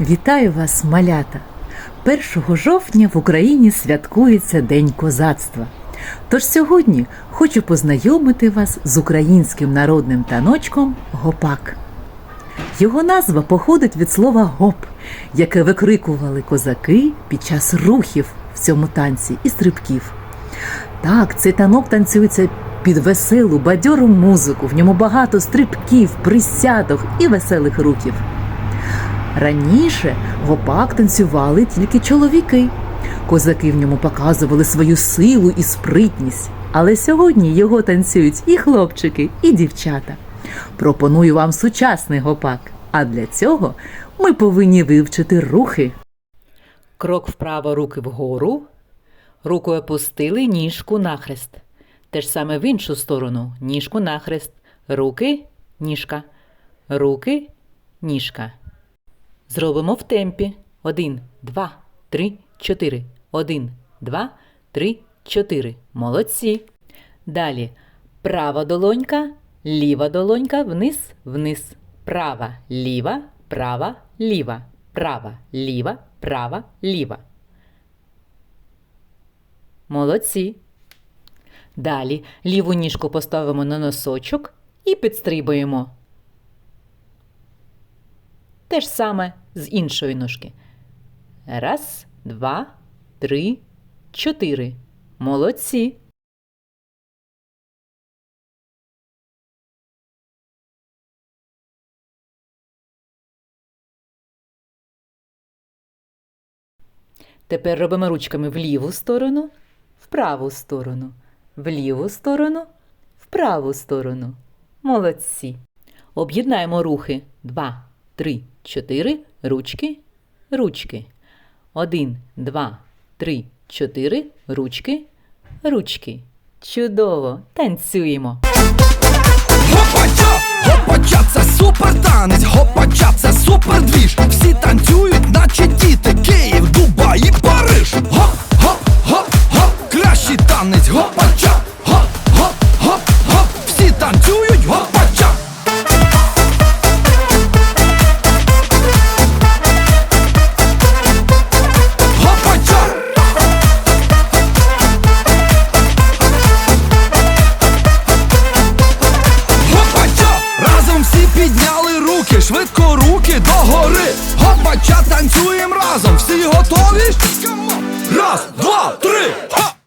Вітаю вас, малята! 1 жовтня в Україні святкується День козацтва. Тож сьогодні хочу познайомити вас з українським народним таночком гопак. Його назва походить від слова гоп, яке викрикували козаки під час рухів в цьому танці і стрибків. Так, цей танок танцюється під веселу, бадьору музику. В ньому багато стрибків, присядок і веселих рухів. Раніше гопак танцювали тільки чоловіки. Козаки в ньому показували свою силу і спритність. Але сьогодні його танцюють і хлопчики, і дівчата. Пропоную вам сучасний гопак. А для цього ми повинні вивчити рухи. Крок вправо, руки вгору. Руку опустили, ніжку нахрест. Те ж саме в іншу сторону. Ніжку нахрест. Руки, ніжка. Руки, ніжка. Зробимо в темпі. Один, два, три, чотири. Один, два, три, чотири. Молодці. Далі. Права долонька, ліва долонька, вниз, вниз. Права, ліва, права, ліва. Права, ліва, права, ліва. Молодці. Далі ліву ніжку поставимо на носочок і підстрибуємо. Те ж саме з іншої ножки. Раз, два, три, чотири. Молодці. Тепер робимо ручками в ліву сторону, в праву сторону, в ліву сторону, в праву сторону. Молодці. Об'єднаємо рухи. Два, три, чотири. Ручки, ручки. Один, два, три, чотири. Ручки, ручки. Чудово! Танцюємо. Гопача, гопача, це супер танець, гопача, це супер двіж. Всі танцюють, наче діти. Київ, Дубай і Париж. Гоп, гоп, гоп, гоп, кращий танець, гопача, підняли руки, швидко руки догори. Гопача, танцюємо разом, всі готові? Раз, два, три, ха!